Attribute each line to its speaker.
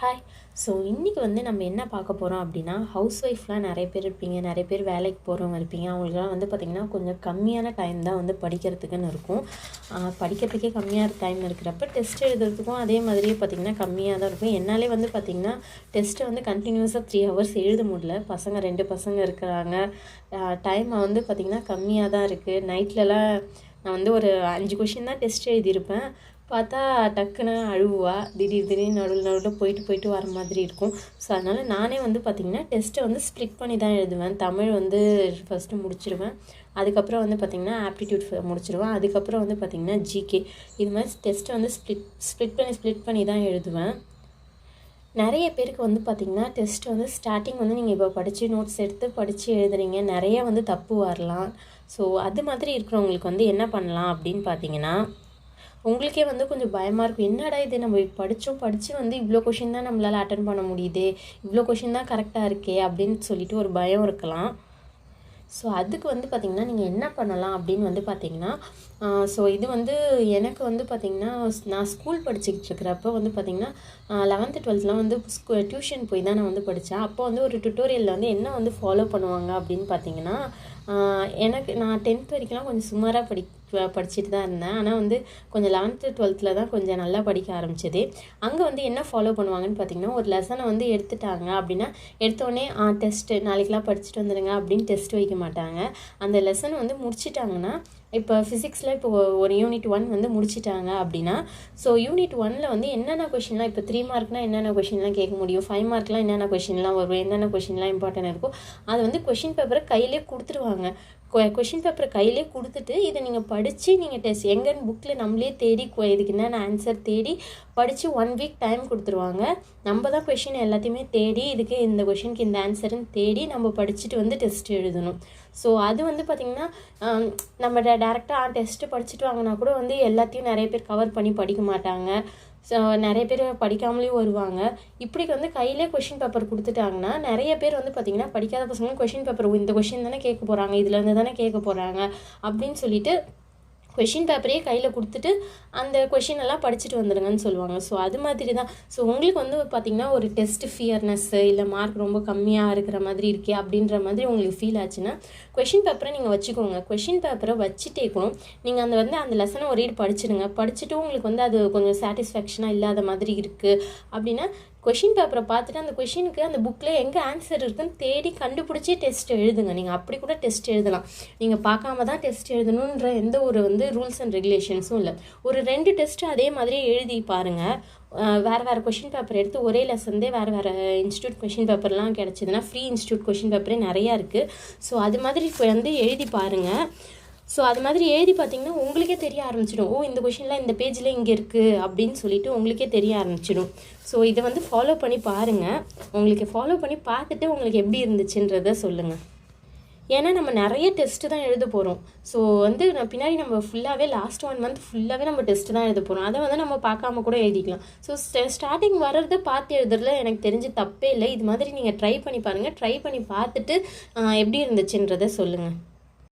Speaker 1: Hi so இன்றைக்கி வந்து நம்ம என்ன பார்க்க போகிறோம் அப்படின்னா ஹவுஸ் ஒய்ஃப்லாம் நிறைய பேர் இருப்பீங்க நிறைய பேர் வேலைக்கு போகிறவங்க இருப்பீங்க. அவங்களுக்குலாம் வந்து பார்த்திங்கன்னா கொஞ்சம் கம்மியான டைம் தான் வந்து படிக்கிறதுக்குன்னு இருக்கும். படிக்கிறதுக்கே கம்மியாக டைம் இருக்கிறப்ப டெஸ்ட் எழுதுறதுக்கும் அதே மாதிரியே பார்த்திங்கன்னா கம்மியாக தான் இருக்கும். என்னாலே வந்து பார்த்திங்கன்னா டெஸ்ட்டை வந்து கண்டினியூஸாக த்ரீ ஹவர்ஸ் எழுத முடியல. பசங்க ரெண்டு பசங்க இருக்கிறாங்க. டைம் வந்து பார்த்திங்கன்னா கம்மியாக தான் இருக்குது நைட்லலாம் நான் வந்து ஒரு அஞ்சு கொஷின் தான் டெஸ்ட் எழுதியிருப்பேன். பார்த்தா டக்குன்னு அழுவா திடீர் திடீர்னு நடுவில் நடுவில் போயிட்டு போயிட்டு வர மாதிரி இருக்கும். ஸோ அதனால் நானே வந்து பார்த்திங்கன்னா டெஸ்ட்டை வந்து ஸ்ப்ளிட் பண்ணி தான் எழுதுவேன். தமிழ் வந்து ஃபஸ்ட்டு முடிச்சிடுவேன் அதுக்கப்புறம் வந்து பார்த்திங்கன்னா ஆப்டிடியூட் முடிச்சிடுவேன் அதுக்கப்புறம் வந்து பார்த்திங்கன்னா ஜிகே இது மாதிரி டெஸ்ட்டை வந்து ஸ்ப்ளிட் ஸ்ப்ளிட் பண்ணி ஸ்ப்ளிட் பண்ணி தான் எழுதுவேன். நிறைய பேருக்கு வந்து பார்த்திங்கன்னா டெஸ்ட் வந்து ஸ்டார்டிங் வந்து நீங்கள் இப்போ படித்து நோட்ஸ் எடுத்து படித்து எழுதுறீங்க. நிறைய வந்து தப்பு வரலாம். ஸோ அது மாதிரி இருக்கிறவங்களுக்கு வந்து என்ன பண்ணலாம் அப்படின்னு பார்த்தீங்கன்னா உங்களுக்கே வந்து கொஞ்சம் பயமாக இருக்கும். என்னடா இது? நம்ம படித்தோம் படித்து வந்து இவ்வளோ கொஷின் தான் நம்மளால் அட்டன் பண்ண முடியுது. இவ்வளோ கொஷின் தான் கரெக்டாக இருக்கே அப்படின்னு சொல்லிட்டு ஒரு பயம் இருக்கலாம். ஸோ அதுக்கு வந்து பார்த்திங்கன்னா நீங்கள் என்ன பண்ணலாம் அப்படின்னு வந்து பார்த்தீங்கன்னா ஸோ இது வந்து எனக்கு வந்து பார்த்திங்கன்னா நான் ஸ்கூல் படிச்சுக்கிட்டு இருக்கிறப்ப வந்து பார்த்திங்கன்னா லெவன்த்து டுவெல்த்லாம் வந்து ஸ்கூ டியூஷன் போய் தான் நான் வந்து படித்தேன் அப்போ வந்து ஒரு டுட்டோரியலில் வந்து என்ன வந்து ஃபாலோ பண்ணுவாங்க அப்படின்னு பார்த்தீங்கன்னா எனக்கு நான் டென்த் வரைக்கும்லாம் கொஞ்சம் சுமாராக படி படிச்சுட்டு தான் இருந்தேன். ஆனால் வந்து கொஞ்சம் லெவன்த்து டுவெல்த்தில் தான் கொஞ்சம் நல்லா படிக்க ஆரம்பிச்சது. அங்கே வந்து என்ன ஃபாலோ பண்ணுவாங்கன்னு பார்த்தீங்கன்னா ஒரு லெசனை வந்து எடுத்துட்டாங்க அப்படின்னா எடுத்தோடனே ஆ டெஸ்ட்டு நாளைக்கெலாம் படிச்சுட்டு வந்துடுங்க அப்படின்னு டெஸ்ட் வைக்க மாட்டாங்க. அந்த லெசனை வந்து முடிச்சிட்டாங்கன்னா இப்போ ஃபிசிக்ஸில் இப்போ ஒரு யூனிட் ஒன் வந்து முடிச்சிட்டாங்க அப்படின்னா ஸோ யூனிட் ஒனில் வந்து என்னென்ன கொஷின்லாம் இப்போ த்ரீ மார்க்னால் என்னென்ன கொஷின்லாம் கேட்க முடியும்? ஃபைவ் மார்க்லாம் என்னென்ன கொஷின்லாம் வரும்? என்னென்ன கொஷின்லாம் இம்பார்ட்டன்ட் இருக்கும்? அது வந்து கொஷின் பேப்பரை கையிலே கொடுத்துருவாங்க. கொஷின் பேப்பரை கையிலே கொடுத்துட்டு இதை நீங்கள் படித்து நீங்கள் டெஸ்ட் எங்கன்னு புக்கில் நம்மளே தேடி கொ- இதுக்கு என்னென்ன ஆன்சர் தேடி படித்து ஒன் வீக் டைம் கொடுத்துருவாங்க. நம்ம தான் கொஷின் எல்லாத்தையுமே தேடி இதுக்கு இந்த கொஷினுக்கு இந்த ஆன்சருன்னு தேடி நம்ம படிச்சுட்டு வந்து டெஸ்ட் எழுதணும். ஸோ அது வந்து பார்த்திங்கன்னா நம்ம டேரெக்டாக டெஸ்ட்டு படிச்சுட்டு வாங்கினா கூட வந்து எல்லாத்தையும் நிறைய பேர் கவர் பண்ணி படிக்க மாட்டாங்க. ஸோ நிறைய பேர் படிக்காமலேயும் வருவாங்க. இப்படி வந்து கையிலே கொஷின் பேப்பர் கொடுத்துட்டாங்கன்னா நிறைய பேர் வந்து பார்த்திங்கன்னா படிக்காத பசங்க கொஷின் பேப்பர் இந்த கொஷின் தானே கேட்க போகிறாங்க இதுலேருந்து தானே கேட்க போகிறாங்க அப்படின்னு சொல்லிட்டு கொஷின் பேப்பரையே கையில் கொடுத்துட்டு அந்த கொஷின் எல்லாம் படிச்சுட்டு வந்துடுங்கன்னு சொல்லுவாங்க. ஸோ அது மாதிரி தான் ஸோ உங்களுக்கு வந்து பார்த்திங்கன்னா ஒரு டெஸ்ட் ஃபியர்னஸ்ஸு இல்லை மார்க் ரொம்ப கம்மியாக இருக்கிற மாதிரி இருக்கே அப்படின்ற மாதிரி உங்களுக்கு ஃபீல் ஆச்சுன்னா கொஷின் பேப்பரை நீங்கள் வச்சுக்கோங்க. கொஷின் பேப்பரை வச்சுட்டே கூட நீங்கள் அந்த வந்து அந்த லெசனை ஒரு ரீட் படிச்சிடுங்க. படிச்சுட்டு உங்களுக்கு வந்து அது கொஞ்சம் சாட்டிஸ்ஃபேக்ஷனாக இல்லாத மாதிரி இருக்குது அப்படின்னா கொஷின் பேப்பரை பார்த்துட்டு அந்த கொஷினுக்கு அந்த புக்கில் எங்கே ஆன்சர் இருக்குன்னு தேடி கண்டுபிடிச்சி டெஸ்ட் எழுதுங்க. நீங்கள் அப்படி கூட டெஸ்ட் எழுதலாம். நீங்கள் பார்க்காம தான் டெஸ்ட் எழுதணுன்ற எந்த ஒரு வந்து ரூல்ஸ் அண்ட் ரெகுலேஷன்ஸும் இல்லை. ஒரு ரெண்டு டெஸ்ட்டு அதே மாதிரி எழுதி பாருங்கள் வேறு வேறு கொஷின் பேப்பர் எடுத்து ஒரே லெசன்தே வேறு வேறு இன்ஸ்டியூட் கொஷின் பேப்பர்லாம் கிடச்சிதுன்னா ஃப்ரீ இன்ஸ்டியூட் கொஷின் பேப்பரே நிறையா இருக்குது ஸோ அது மாதிரி இப்போ வந்து எழுதி பாருங்கள் ஸோ அது மாதிரி எழுதி பார்த்தீங்கன்னா உங்களுக்கே தெரிய ஆரம்பிச்சிடும். ஓ இந்த கொஷின்லாம் இந்த பேஜில் இங்கே இருக்குது அப்படின்னு சொல்லிட்டு உங்களுக்கே தெரிய ஆரம்பிச்சிடும். ஸோ இதை வந்து ஃபாலோ பண்ணி பாருங்கள் உங்களுக்கு ஃபாலோ பண்ணி பார்த்துட்டு உங்களுக்கு எப்படி இருந்துச்சுன்றத சொல்லுங்கள் ஏன்னா நம்ம நிறைய டெஸ்ட்டு தான் எழுத போகிறோம் ஸோ வந்து நான் பின்னாடி நம்ம ஃபுல்லாகவே லாஸ்ட் ஒன் மந்த் ஃபுல்லாகவே நம்ம டெஸ்ட்டு தான் எழுத போகிறோம் அதை வந்து நம்ம பார்க்காம கூட எழுதிக்கலாம். ஸோ ஸ்டார்டிங் வர்றதை பார்த்து எழுதுறதுல எனக்கு தெரிஞ்சு தப்பே இல்லை. இது மாதிரி நீங்கள் ட்ரை பண்ணி பாருங்கள் ட்ரை பண்ணி பார்த்துட்டு எப்படி இருந்துச்சுன்றதை சொல்லுங்கள்